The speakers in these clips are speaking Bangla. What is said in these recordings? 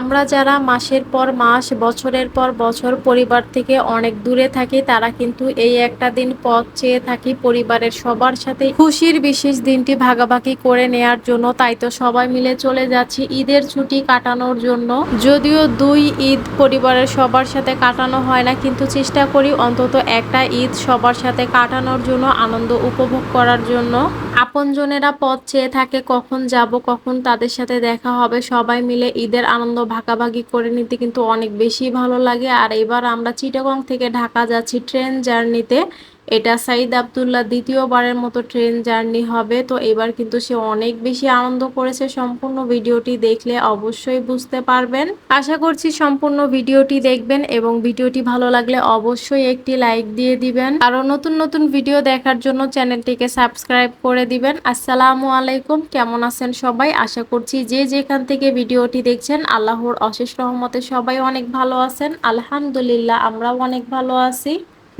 আমরা যারা মাসের পর মাস, বছরের পর বছর পরিবার থেকে অনেক দূরে থাকি, তারা কিন্তু এই একটা দিন পথ চেয়ে থাকি পরিবারের সবার সাথে। খুশির বিশেষ দিনটি ভাগাভাগি করে নেয়ার জন্য, তাই তো সবাই মিলে চলে যাচ্ছি ঈদের ছুটি কাটানোর জন্য। যদিও দুই ঈদ পরিবারের সবার সাথে কাটানো হয় না, কিন্তু চেষ্টা করি অন্তত একটা ঈদ সবার সাথে কাটানোর জন্য আনন্দ উপভোগ করার জন্য। আপনজনেরা পথ চেয়ে থাকে কখন যাব, কখন তাদের সাথে দেখা হবে। সবাই মিলে ঈদের আনন্দ ভাগাভাগি করে নিতে কিন্তু অনেক বেশি ভালো লাগে। আর এবার আমরা চিটাগং থেকে ঢাকা যাচ্ছি ট্রেন জার্নিতে। এটা সাইদ আবদুল্লাহ দ্বিতীয়বারের মতো ট্রেন জার্নি হবে। তো এবার কিন্তু সে অনেক বেশি আনন্দ করেছে সম্পূর্ণ ভিডিওটি দেখলে অবশ্যই বুঝতে পারবেন। আশা করছি সম্পূর্ণ ভিডিওটি দেখবেন এবং ভিডিওটি ভালো লাগলে অবশ্যই একটি লাইক দিয়ে দিবেন। আরও নতুন নতুন ভিডিও দেখার জন্য চ্যানেলটিকে সাবস্ক্রাইব করে দিবেন। আসসালামু আলাইকুম, কেমন আছেন সবাই? আশা করছি যে যেখান থেকে ভিডিওটি দেখছেন, আল্লাহর অশেষ রহমতে সবাই অনেক ভালো আছেন। আলহামদুলিল্লাহ, আমরাও অনেক ভালো আছি।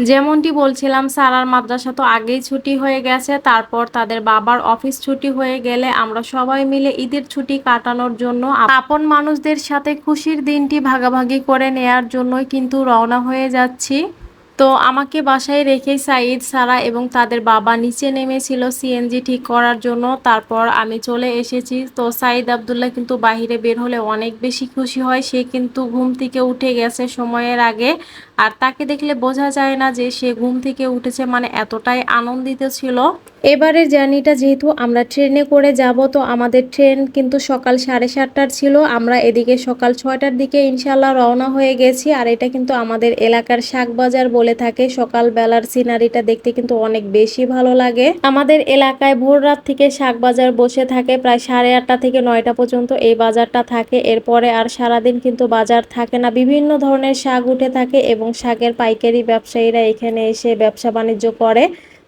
যেমনটি বলছিলাম সারার মাদ্রাসা তো আগেই ছুটি হয়ে গেছে। তারপর তাদের বাবার অফিস ছুটি হয়ে গেলে আমরা সবাই মিলে ঈদের ছুটি কাটানোর জন্য আপন মানুষদের সাথে খুশির দিনটি ভাগাভাগি করে নেয়ার জন্যই কিন্তু রওনা হয়ে যাচ্ছি। তো আমাকে বাসায় রেখে সাইদ সারা এবং তাদের বাবা নিচে নেমেছিল সিএনজি ঠিক করার জন্য। তারপর আমি চলে এসেছি। তো সাইদ আবদুল্লাহ কিন্তু বাহিরে বের হলে অনেক বেশি খুশি হয়। সে কিন্তু ঘুম থেকে উঠে গেছে সময়ের আগে। আর তাকে দেখলে বোঝা যায় না যে সে ঘুম থেকে উঠেছে মানে এতটাই আনন্দিত ছিল। এবারের জার্নিটা যেহেতু আমরা ট্রেনে করে যাব, তো আমাদের ট্রেন কিন্তু সকাল সাড়ে সাতটার ছিল। আমরা এদিকে সকাল ছয়টার দিকে ইনশাল্লাহ রওনা হয়ে গেছি। আর এটা কিন্তু আমাদের এলাকার শাকবাজার বলে থাকে। সকালবেলার সিনারিটা দেখতে কিন্তু অনেক বেশি ভালো লাগে। আমাদের এলাকায় ভোর রাত থেকে শাকবাজার বসে থাকে। প্রায় সাড়ে আটটা থেকে নয়টা পর্যন্ত এই বাজারটা থাকে। এরপরে আর সারাদিন কিন্তু বাজার থাকে না। বিভিন্ন ধরনের শাক উঠে থাকে এবং শাকের পাইকারি ব্যবসায়ীরা এখানে এসে ব্যবসা বাণিজ্য করে।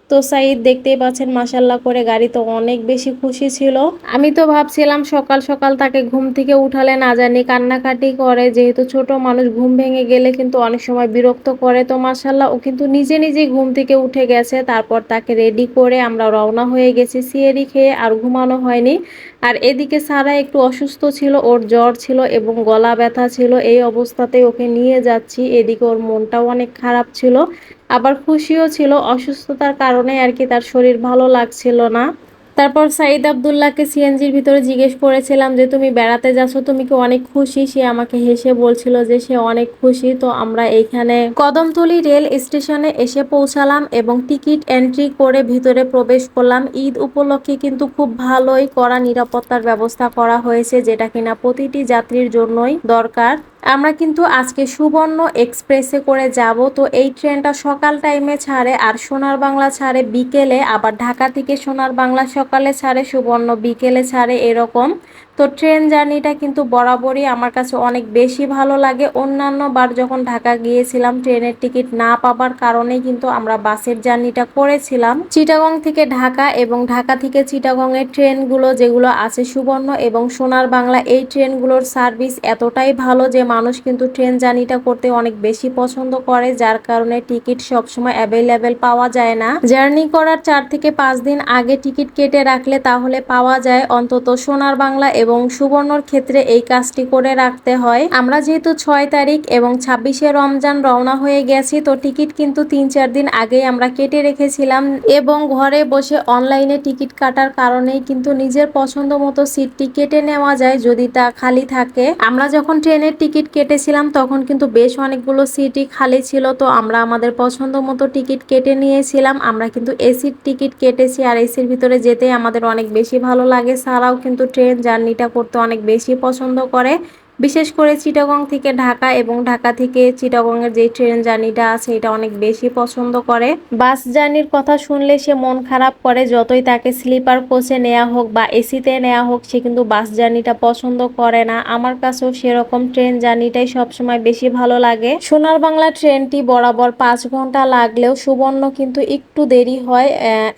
তো সাইদ, দেখতেই পাচ্ছেন মাসাল্লাহ করে গাড়ি তো অনেক বেশি খুশি ছিল। আমি তো ভাবছিলাম সকাল সকাল তাকে ঘুম থেকে উঠালে না জানি কান্নাকাটি করে। যেহেতু ছোট মানুষ, ঘুম ভেঙে গেলে কিন্তু অনেক সময় বিরক্ত করে। তো মাসাল্লাহ ও কিন্তু নিজে নিজেই ঘুম থেকে উঠে গেছে। তারপর তাকে রেডি করে আমরা রওনা হয়ে গেছি। সিয়েরি খেয়ে আর ঘুমানো হয়নি। আর এদিকে সারা একটু অসুস্থ ছিল, ওর জ্বর ছিল এবং গলা ব্যথা ছিল। এই অবস্থাতে ওকে নিয়ে যাচ্ছি। এদিকে ওর মনটাও অনেক খারাপ ছিল, আবার খুশিও ছিল। অসুস্থতার কারণে আর কি তার শরীর ভালো লাগছিল না। তারপর সাইদ আবদুল্লাহকে সিএনজির ভিতরে জিজ্ঞেস করেছিলাম যে, তুমি বেড়াতে যাচ্ছ, তুমি কি অনেক খুশি? সে আমাকে হেসে বলছিল যে, সে অনেক খুশি, তো আমরা এইখানে কদমতলি রেল স্টেশনে এসে পৌঁছালাম এবং টিকিট এন্ট্রি করে ভিতরে প্রবেশ করলাম। ঈদ উপলক্ষে কিন্তু খুব ভালোই করা নিরাপত্তার ব্যবস্থা করা হয়েছে, যেটা কিনা প্রতিটি যাত্রীর জন্যই দরকার। আমরা কিন্তু আজকে সুবর্ণ এক্সপ্রেসে করে যাব। তো এই ট্রেনটা সকাল টাইমে ছাড়ে আর সোনার বাংলা ছাড়ে বিকেলে, আবার ঢাকা থেকে সোনার বাংলা সকালে ছাড়ে, সুবর্ণ বিকেলে ছাড়ে এরকম। তো ট্রেন জার্নিটা কিন্তু বরাবরই আমার কাছে অনেক বেশি ভালো লাগে। অন্যান্য বার যখন ঢাকা গিয়েছিলাম, ট্রেনের টিকিট না পাবার কারণেই কিন্তু আমরা বাসের জার্নিটা করেছিলাম। চিটাগং থেকে ঢাকা এবং ঢাকা থেকে চিটাগং এর ট্রেনগুলো যেগুলো আছে সুবর্ণ এবং সোনার বাংলা, এই ট্রেনগুলোর সার্ভিস এতটাই ভালো যে মানুষ কিন্তু ট্রেন জার্নিটা করতে অনেক বেশি পছন্দ করে, যার কারণে টিকিট সবসময় অ্যাভেলেবেল পাওয়া যায় না। জার্নি করার চার থেকে পাঁচ দিন আগে টিকিট কেটে রাখলে তাহলে পাওয়া যায় অন্তত সোনার বাংলা এবং সুবর্ণর ক্ষেত্রে এই কাজটি করে রাখতে হয়। আমরা যেহেতু ছয় তারিখ এবং ছাব্বিশে রমজান রওনা হয়ে গেছি, তো টিকিট কিন্তু তিন চার দিন আগেই আমরা কেটে রেখেছিলাম এবং ঘরে বসে অনলাইনে টিকিট কাটার কারণেই কিন্তু নিজের পছন্দ মতো সিটটি কেটে নেওয়া যায় যদি তা খালি থাকে। আমরা যখন ট্রেনের টিকিট কেটেছিলাম, তখন কিন্তু বেশ অনেকগুলো সিটই খালি ছিল, তো আমরা আমাদের পছন্দ মতো টিকিট কেটে নিয়েছিলাম। আমরা কিন্তু এসির টিকিট কেটেছি আর এসির ভিতরে যেতে আমাদের অনেক বেশি ভালো লাগে। ছাড়াও কিন্তু ট্রেন জার্নি এটা করতে অনেক বেশি পছন্দ করে। বিশেষ করে চিটাগং থেকে ঢাকা এবং ঢাকা থেকে চিটাগংয়ের যে ট্রেন জার্নিটা আছে, এটা অনেক বেশি পছন্দ করে। বাস জার্নির কথা শুনলে সে মন খারাপ করে, যতই তাকে স্লিপার কোচে নেওয়া হোক বা এসিতে নেওয়া হোক, সে কিন্তু বাস জার্নিটা পছন্দ করে না। আমার কাছেও সেরকম ট্রেন জার্নিটাই সবসময় বেশি ভালো লাগে। সোনার বাংলা ট্রেনটি বরাবর পাঁচ ঘণ্টা লাগলেও সুবর্ণ কিন্তু একটু দেরি হয়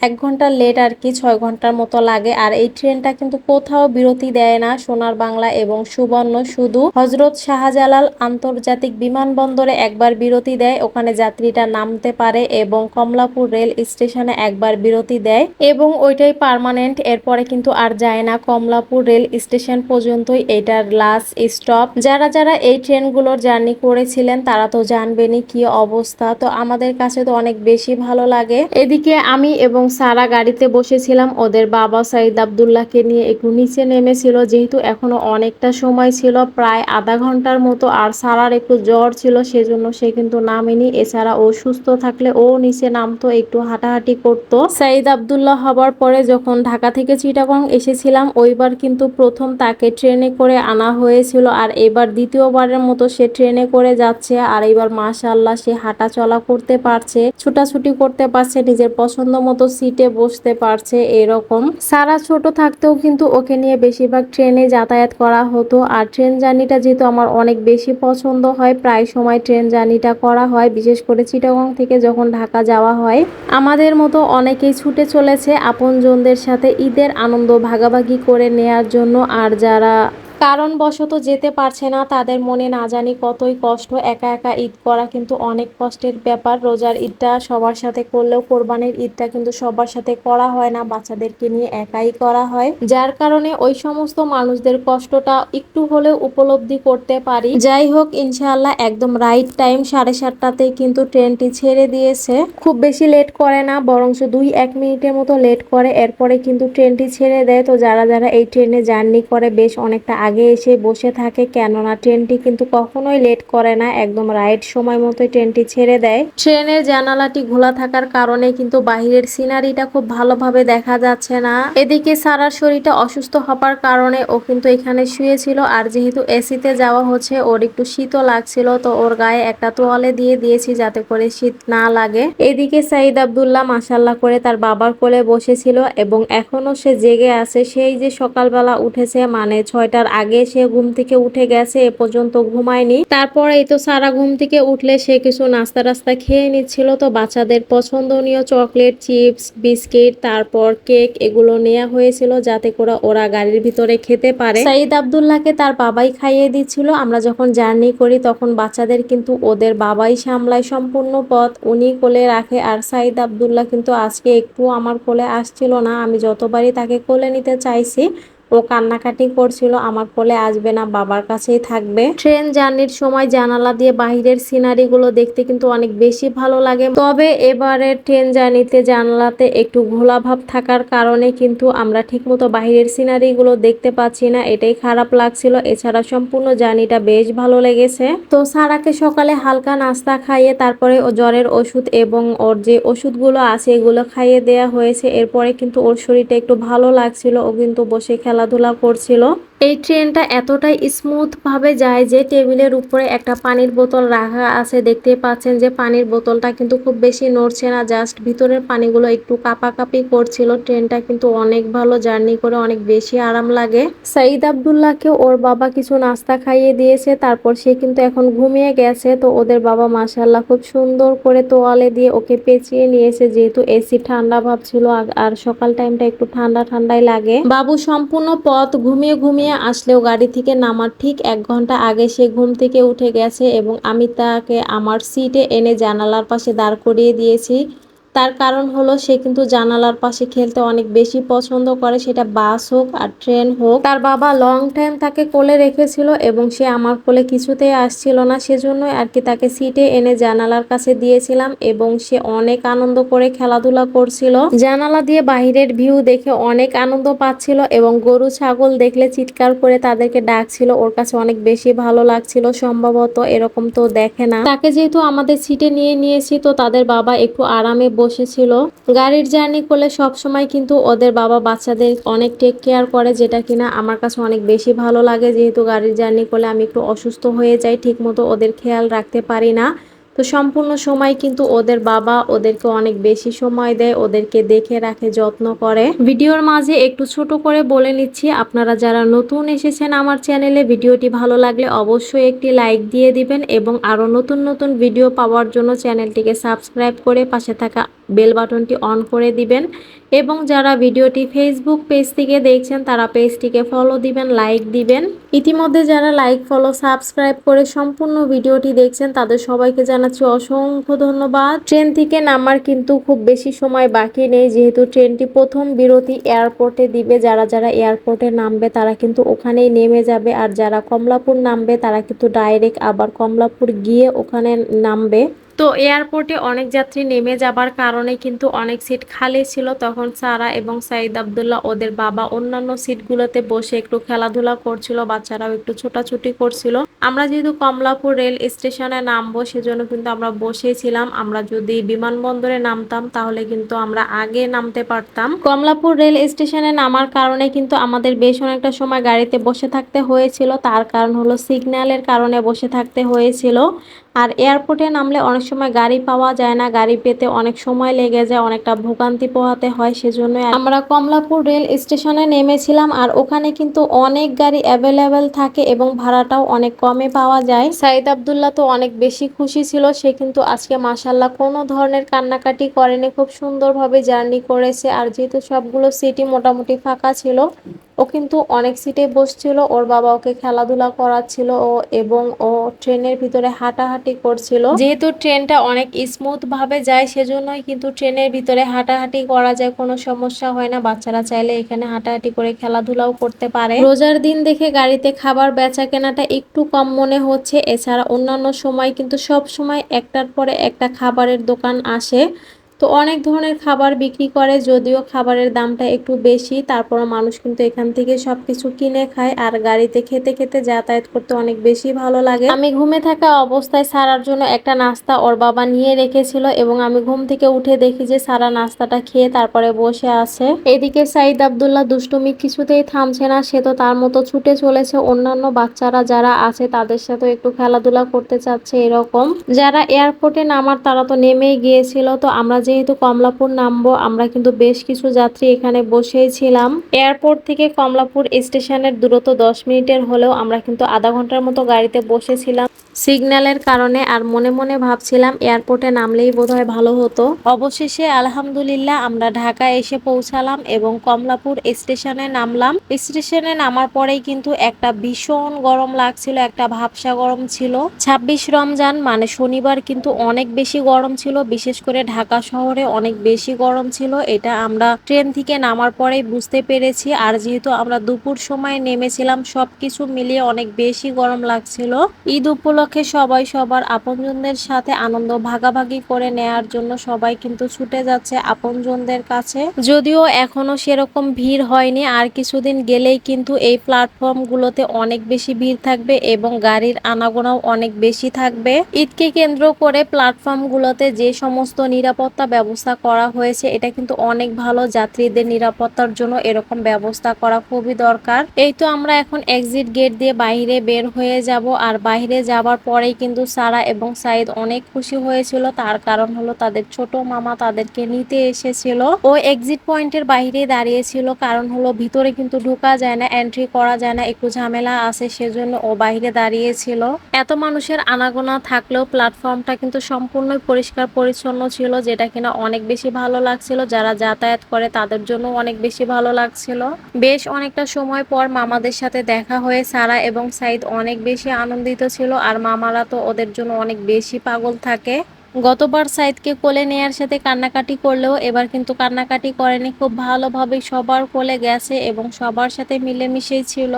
এক ঘণ্টা লেট আর কি, ছয় ঘণ্টার মতো লাগে। আর এই ট্রেনটা কিন্তু কোথাও বিরতি দেয় না সোনার বাংলা এবং সুবর্ণ শুধু হজরত শাহজালাল আন্তর্জাতিক বিমানবন্দরে একবার বিরতি দেয়, ওখানে যাত্রীটা নামতে পারে এবং কমলাপুর রেল স্টেশনে একবার বিরতি দেয় এবং ওইটাই পার্মানেন্ট। এরপরে কিন্তু আর যায় না কমলাপুর রেল স্টেশন পর্যন্তই, এটার লাস্ট স্টপ যারা যারা এই ট্রেনগুলোর জার্নি করেছিলেন, তারা তো জানবেনই কি অবস্থা। তো আমাদের কাছে তো অনেক বেশি ভালো লাগে। এদিকে আমি এবং সারা গাড়িতে বসেছিলাম, ওদের বাবা সাইদ আবদুল্লাহকে নিয়ে একটু নিচে নেমেছিল, যেহেতু এখনও অনেকটা সময় ছিল প্রায় আধা ঘণ্টার মতো আর সারার একটু জ্বর ছিল সেজন্য সে কিন্তু নামেনি। এছাড়া ও সুস্থ থাকলে ও নিচে নামতো, একটু হাঁটাহাঁটি করতো। সাইদ আবদুল্লাহ হবার পরে যখন ঢাকা থেকে চিটাগং এসেছিলাম, ওইবার কিন্তু প্রথম তাকে ট্রেনে করে আনা হয়েছিল আর এবার দ্বিতীয়বারের মতো সে ট্রেনে করে যাচ্ছে আর এবার মাশাল্লাহ সে হাঁটা চলা করতে পারছে, ছুটাছুটি করতে পারছে, নিজের পছন্দ মতো সিটে বসতে পারছে এরকম। সারা ছোট থাকতেও কিন্তু ওকে নিয়ে বেশিরভাগ ট্রেনে যাতায়াত করা হতো আর ট্রেন জার্নিটা যেহেতু আমার অনেক বেশি পছন্দ হয়, প্রায় সময় ট্রেন জার্নিটা করা হয়। বিশেষ করে চিটাগং থেকে যখন ঢাকা যাওয়া হয়, আমাদের মতো অনেকেই ছুটে চলেছে। আপনজনদের সাথে ঈদের আনন্দ ভাগাভাগি করে নেয়ার জন্য আর যারা কারণবশত যেতে পারছে না, তাদের মনে না জানি কতই কষ্ট, একা একা ঈদ করা কিন্তু অনেক কষ্টের ব্যাপার। রোজার ঈদটা সবার সাথে করলেও কোরবানির ঈদটা কিন্তু সবার সাথে করা হয় না, বাচ্চাদেরকে নিয়ে একাই করা হয়। যার কারণে ওই সমস্ত মানুষদের কষ্টটা একটু হলেও উপলব্ধি করতে পারি। যাই হোক, ইনশাআল্লাহ একদম রাইট টাইম সাড়ে সাতটাতেই কিন্তু ট্রেনটি ছেড়ে দিয়েছে। খুব বেশি লেট করে না, বরঞ্চ দুই এক মিনিটের মতো লেট করে। এরপরে কিন্তু ট্রেনটি ছেড়ে দেয়। তো যারা যারা এই ট্রেনে জার্নি করে, বেশ অনেকটা আগে এসে বসে থাকে কেননা ট্রেনটি কিন্তু কখনোই লেট করে না, একদম রাইট সময় মতোই ট্রেনটি ছেড়ে দেয়। ট্রেনের জানালাটি খোলা থাকার কারণে কিন্তু বাহিরের সিনারিটা খুব ভালোভাবে দেখা যাচ্ছে না। এদিকে সারার শরীরটা অসুস্থ হবার কারণে ও কিন্তু এখানে শুয়েছিল, আর যেহেতু এসিতে যাওয়া হচ্ছে, ওর একটু শীতও লাগছিল, তো ওর গায়ে একটা তোয়ালে দিয়ে দিয়েছি যাতে করে শীত না লাগে। এদিকে সাইদ আবদুল্লাহ মাসাল্লাহ করে তার বাবার কোলে বসেছিল, এবং এখনও সে জেগে আছে। সেই যে সকালবেলা উঠেছে মানে ছয়টার আগে সে ঘুম থেকে উঠে গেছে, এ পর্যন্ত ঘুমায়নি। তারপরে এই তো সারা ঘুম থেকে উঠলে সে কিছু নাস্তা রাস্তা খেয়ে নিচ্ছিল। তো বাচ্চাদের পছন্দনীয় চকলেট, চিপস, বিস্কিট, তারপর কেক এগুলো নেওয়া হয়েছিল যাতে করে ওরা গাড়ির ভিতরে খেতে পারে। সাইদ আবদুল্লাহকে তার বাবাই খাইয়ে দিচ্ছিল। আমরা যখন জার্নি করি তখন বাচ্চাদের কিন্তু ওদের বাবাই সামলায় সম্পূর্ণ পথ উনি কোলে রাখে আর সাইদ আবদুল্লাহ কিন্তু আজকে একটু আমার কোলে আসছিল না। আমি যতবারই তাকে কোলে নিতে চাইছি ও কান্নাকাটি করছিল, আমার কোলে আসবে না, বাবার কাছেই থাকবে। ট্রেন জার্নির সময় জানালা দিয়ে বাহিরের সিনারি গুলো দেখতে কিন্তু অনেক বেশি ভালো লাগে। তবে এবারে ট্রেন জার্নিতে জানালাতে একটু ঘোলা ভাব থাকার কারণে কিন্তু আমরা ঠিকমতো বাহিরের সিনারি গুলো দেখতে পাচ্ছি না, এটাই খারাপ লাগছিল। এছাড়া সম্পূর্ণ জার্নিটা বেশ ভালো লেগেছে। তো সারাকে সকালে হালকা নাস্তা খাইয়ে তারপরে ও জ্বরের ওষুধ এবং ওর যে ওষুধগুলো আছে, এগুলো খাইয়ে দেয়া হয়েছে। এরপরে কিন্তু ওর শরীরটা একটু ভালো লাগছিল, ও কিন্তু বসে খেলাধুলা করছিল। এই ট্রেনটা এতটাই স্মুথ ভাবে যায় যে টেবিলের উপরে একটা পানির বোতল রাখা আছে। দেখতে পাচ্ছেন যে পানির বোতলটা কিন্তু খুব বেশি নড়ছে না জাস্ট ভিতরের পানিগুলো একটু কাপাকাপি করছিল। ট্রেনটা কিন্তু অনেক ভালো জার্নি করে অনেক বেশি আরাম লাগে। সাইদ আবদুল্লাহকে ওর বাবা কিছু নাস্তা খাইয়ে দিয়েছে, তারপর সে কিন্তু এখন ঘুমিয়ে গেছে। তো ওদের বাবা মাসাল্লাহ খুব সুন্দর করে তোয়ালে দিয়ে ওকে পেঁচিয়ে নিয়েছে, যেহেতু এসি ঠান্ডা ভাব ছিল, আর সকাল টাইমটা একটু ঠান্ডা ঠান্ডাই লাগে। বাবু সম্পূর্ণ পথ ঘুমিয়ে ঘুমিয়ে আসলেও গাড়ি থেকে নামার ঠিক এক ঘণ্টা আগে সে ঘুম থেকে উঠে গেছে এবং আমি তাকে আমার সিটে এনে জানালার পাশে দাঁড় করিয়ে দিয়েছি। তার কারণ হলো সে কিন্তু জানালার পাশে খেলতে অনেক বেশি পছন্দ করে, সেটা বাস হোক আর ট্রেন হোক। তার বাবা লং টাইম তাকে কোলে রেখেছিল এবং সে আমার কোলে কিছুতেই আসছিল না, সেজন্যই আর কি তাকে সিটে এনে জানালার কাছে দিয়েছিলাম এবং সে অনেক আনন্দ করে খেলাধুলা করছিল। জানালা দিয়ে বাহিরের ভিউ দেখে অনেক আনন্দ পাচ্ছিল এবং গরু, ছাগল দেখলে চিৎকার করে তাদেরকে ডাকছিল, ওর কাছে অনেক বেশি ভালো লাগছিল, সম্ভবত এরকম তো দেখে না। তাকে যেহেতু আমাদের সিটে নিয়ে নিয়েছি, তো তাদের বাবা একটু আরামে বসেছিল। গাড়ির জার্নি করলে সবসময় কিন্তু ওদের বাবা বাচ্চাদের অনেক টেক কেয়ার করে, যেটা কিনা আমার কাছে অনেক বেশি ভালো লাগে। যেহেতু গাড়ির জার্নি করলে আমি একটু অসুস্থ হয়ে যাই ঠিক মতো ওদের খেয়াল রাখতে পারি না। তো সম্পূর্ণ সময় কিন্তু ওদের বাবা ওদেরকে অনেক বেশি সময় দেয়, ওদেরকে দেখে রাখে, যত্ন করে। ভিডিওর মাঝে একটু ছোট করে বলে নিচ্ছি, আপনারা যারা নতুন এসেছেন আমার চ্যানেলে, ভিডিওটি ভালো লাগলে অবশ্যই একটি লাইক দিয়ে দিবেন এবং আরও নতুন নতুন ভিডিও পাওয়ার জন্য চ্যানেলটিকে সাবস্ক্রাইব করে পাশে থাকা বেল বাটনটি অন করে দিবেন এবং যারা ভিডিওটি ফেসবুক পেজ থেকে দেখছেন, তারা পেজটিকে ফলো দিবেন লাইক দিবেন। ইতিমধ্যে যারা লাইক ফলো সাবস্ক্রাইব করে সম্পূর্ণ ভিডিওটি দেখছেন, তাদের সবাইকে জানাচ্ছি অসংখ্য ধন্যবাদ। ট্রেন থেকে নামার কিন্তু খুব বেশি সময় বাকি নেই, যেহেতু ট্রেনটি প্রথম বিরতি এয়ারপোর্টে দিবে। যারা যারা এয়ারপোর্টে নামবে, তারা কিন্তু ওখানেই নেমে যাবে। আর যারা কমলাপুর নামবে, তারা কিন্তু ডাইরেক্ট আবার কমলাপুর গিয়ে ওখানে নামবে। তো এয়ারপোর্টে অনেক যাত্রী নেমে যাবার কারণে কিন্তু অনেক সিট খালি ছিল। তখন সারা এবং সাইদ আবদুল্লাহ ওদের বাবা অন্যান্য সিটগুলোতে বসে একটু খেলাধুলা করছিল, বাচ্চারাও একটু ছোটাছুটি করছিল। আমরা যেহেতু কমলাপুর রেল স্টেশনে নামবো, সেজন্য কিন্তু আমরা বসেছিলাম আমরা যদি বিমানবন্দরে নামতাম, তাহলে কিন্তু আমরা আগে নামতে পারতাম। কমলাপুর রেল স্টেশনে নামার কারণে কিন্তু আমাদের বেশ অনেকটা সময় গাড়িতে বসে থাকতে হয়েছিল। তার কারণ হলো সিগন্যালের কারণে বসে থাকতে হয়েছিল। আর এয়ারপোর্টে নামলে অনেক সময় গাড়ি পাওয়া যায় না, গাড়ি পেতে অনেক সময় লেগে যায়, অনেকটা ভোগান্তি পোহাতে হয় সেজন্য আমরা কমলাপুর রেল স্টেশনে নেমেছিলাম আর ওখানে কিন্তু অনেক গাড়ি অ্যাভেলেবেল থাকে এবং ভাড়াটাও অনেক কমে পাওয়া যায়। সাইদ আবদুল্লাহ তো অনেক বেশি খুশি ছিল, সে কিন্তু আজকে মাসাল্লাহ কোনো ধরনের কান্নাকাটি করেনি, খুব সুন্দরভাবে জার্নি করেছে আর যেহেতু সবগুলো সিটি মোটামুটি ফাঁকা ছিল ও কিন্তু অনেক সিটে বসছিল, ওর বাবা ওকে খেলাধুলা করাচ্ছিল ও এবং ও ট্রেনের ভিতরে হাঁটাহাঁটি করছিল। যেহেতু ট্রেনটা অনেক স্মুথ ভাবে যায়, সেজন্যই কিন্তু ট্রেনের ভিতরে হাঁটাহাঁটি করা যায়, কোনো সমস্যা হয় না। বাচ্চারা চাইলে এখানে হাঁটাহাঁটি করে খেলাধুলাও করতে পারে। রোজার দিন দেখে গাড়িতে খাবার বেচা কেনাটা একটু কম মনে হচ্ছে। এছাড়া অন্যান্য সময় কিন্তু সব সময় একটার পরে একটা খাবারের দোকান আসে। তো অনেক ধরনের খাবার বিক্রি করে, যদিও খাবারের দামটা একটু বেশি। তারপর মানুষ কিন্তু এখান থেকে সব কিছু কিনে খায় আর গাড়িতে খেতে খেতে যাতায়াত করতে অনেক বেশি ভালো লাগে। আমি ঘুমে থাকা অবস্থায় সারার জন্য একটা নাস্তা ওর বাবা নিয়ে রেখেছিল এবং আমি ঘুম থেকে উঠে দেখি যে সারা নাস্তাটা খেয়ে তারপরে বসে আছে। এদিকে সাইদ আবদুল্লাহ দুষ্টুমি কিছুতেই থামছে না, সে তো তার মতো ছুটে চলেছে। অন্যান্য বাচ্চারা যারা আছে তাদের সাথে একটু খেলাধুলা করতে চাচ্ছে এরকম। যারা এয়ারপোর্টে নামার তারা তো নেমেই গিয়েছিল, তো আমরা যেহেতু কমলাপুর নামবো, আমরা কিন্তু বেশ কিছু যাত্রী এখানে বসেই ছিলাম। এয়ারপোর্ট থেকে কমলাপুর স্টেশনের দূরত্ব দশ মিনিটের হলেও আমরা কিন্তু আধা ঘণ্টার মতো গাড়িতে বসেছিলাম। সিগন্যালের কারণে আর মনে মনে ভাবছিলাম এয়ারপোর্টে নামলেই বোধহয় ভালো হতো। অবশেষে আলহামদুলিল্লাহ আমরা ঢাকা এসে পৌঁছালাম এবং কমলাপুর স্টেশনে নামলাম। স্টেশনে নামার পরেই কিন্তু একটা ভীষণ গরম লাগছিল, একটা ভাবসা গরম ছিল। ছাব্বিশ রমজান মানে শনিবার কিন্তু অনেক বেশি গরম ছিল, বিশেষ করে ঢাকা শহরে অনেক বেশি গরম ছিল। এটা আমরা ট্রেন থেকে নামার পরেই বুঝতে পেরেছি। আর যেহেতু আমরা দুপুর সময় নেমেছিলাম, সবকিছু মিলিয়ে অনেক বেশি গরম লাগছিল। ঈদ উপলক্ষে সবাই সবার আপনজনদের সাথে আনন্দ ভাগাভাগি করে নেয়ার জন্য সবাই কিন্তু ছুটে যাচ্ছে আপনজনদের কাছে। যদিও এখনও সেরকম ভিড় হয়নি, আর কিছুদিন গেলেই কিন্তু এই প্ল্যাটফর্ম গুলোতে অনেক বেশি ভিড় থাকবে এবং গাড়ির আনাগোনাও অনেক বেশি থাকবে। ঈদকে কেন্দ্র করে প্ল্যাটফর্ম গুলোতে যে সমস্ত নিরাপত্তা ব্যবস্থা করা হয়েছে, এটা কিন্তু অনেক ভালো। যাত্রীদের নিরাপত্তার জন্য এরকম ব্যবস্থা করা খুবই দরকার। এই তো আমরা এখন এক্সিট গেট দিয়ে বাইরে বের হয়ে যাব, আর বাইরে যাবার পরেই কিন্তু সারা এবং সাইদ অনেক খুশি হয়েছিল। তার কারণ হলো তাদের ছোট মামা তাদেরকে নিতে এসেছিল। ও এক্সিট পয়েন্টের বাইরে দাঁড়িয়েছিল। কারণ হলো ভিতরে কিন্তু ঢোকা যায় না এন্ট্রি করা যায় না, একটু ঝামেলা আছে, সেজন্য ও বাইরে দাঁড়িয়েছিল। এত মানুষের আনাগোনা থাকলেও প্ল্যাটফর্মটা কিন্তু সম্পূর্ণই পরিষ্কার পরিচ্ছন্ন ছিল, যেটা কিনা অনেক বেশি ভালো লাগছিল। যারা যাতায়াত করে তাদের জন্য অনেক বেশি ভালো লাগছিল। বেশ অনেকটা সময় পর মামাদের সাথে দেখা হয়ে সারা এবং সাইদ অনেক বেশি আনন্দিত ছিল। আর মামারা তো ওদের জন্য অনেক বেশি পাগল থাকে। গতবার সাইদকে কোলে নেয়ার সাথে কান্নাকাটি করলেও এবার কিন্তু কান্নাকাটি করেনি। খুব ভালোভাবে সবার কোলে গেছে এবং সবার সাথে মিলেমিশেই ছিল।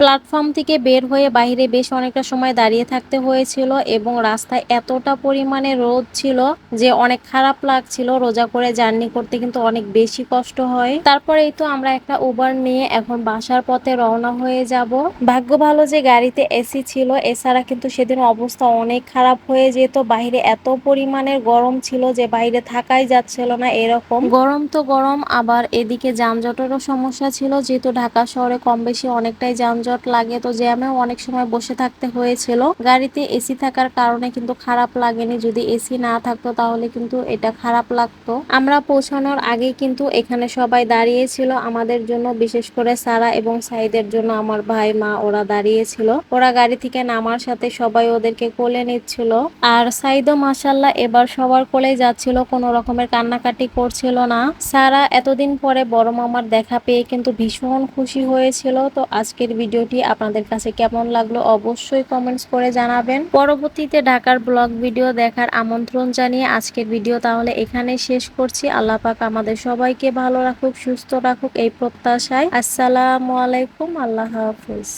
প্ল্যাটফর্ম থেকে বের হয়ে বাইরে বেশ অনেকটা সময় দাঁড়িয়ে থাকতে হয়েছিল এবং রাস্তায় এতটা পরিমাণে রোদ ছিল যে অনেক খারাপ লাগছিল। রোজা করে জার্নি করতে কিন্তু অনেক বেশি কষ্ট হয়। তারপরে এই তো আমরা একটা উবার নিয়ে এখন বাসার পথে রওনা হয়ে যাব। ভাগ্য ভালো যে গাড়িতে এসি ছিল, এছাড়া কিন্তু সেদিন অবস্থা অনেক খারাপ হয়ে যেত। বাইরে এত পরিমাণের গরম ছিল যে বাইরে থাকাই যাচ্ছিল না এরকম। গরম তো গরম, আবার এদিকে যানজটেরও সমস্যা ছিল। যেহেতু ঢাকা শহরে কম বেশি অনেকটাই যানজট যানজট লাগে তো জ্যামেও অনেক সময় বসে থাকতে হয়েছিল। গাড়িতে এসি থাকার কারণে কিন্তু খারাপ লাগেনি। যদি এসি না থাকতো তাহলে কিন্তু এটা খারাপ লাগতো। আমরা পৌঁছানোর আগেই কিন্তু এখানে সবাই দাঁড়িয়েছিল। আমাদের জন্য, বিশেষ করে সারা এবং সাইদের জন্য আমার ভাই, মা ওরা দাঁড়িয়েছিল। ওরা গাড়ি থেকে নামার সাথে সবাই ওদেরকে কোলে নিচ্ছিল। আর সাইদও মাসাল্লাহ এবার সবার কোলেই যাচ্ছিল, কোনো রকমের কান্নাকাটি করছিল না। সারা এতদিন পরে বড় মামার দেখা পেয়ে কিন্তু ভীষণ খুশি হয়েছিল। তো আজকের ভিডিওটি আপনাদের কাছে কেমন লাগল অবশ্যই কমেন্টস করে জানাবেন। পরবর্তীতে ঢাকার ব্লগ ভিডিও দেখার আমন্ত্রণ জানিয়ে আজকের ভিডিও তাহলে এখানে শেষ করছি। আল্লাহ পাক আমাদের সবাইকে ভালো রাখুক, সুস্থ রাখুক এই প্রত্যাশায়। আসসালামু আলাইকুম, আল্লাহ হাফিজ।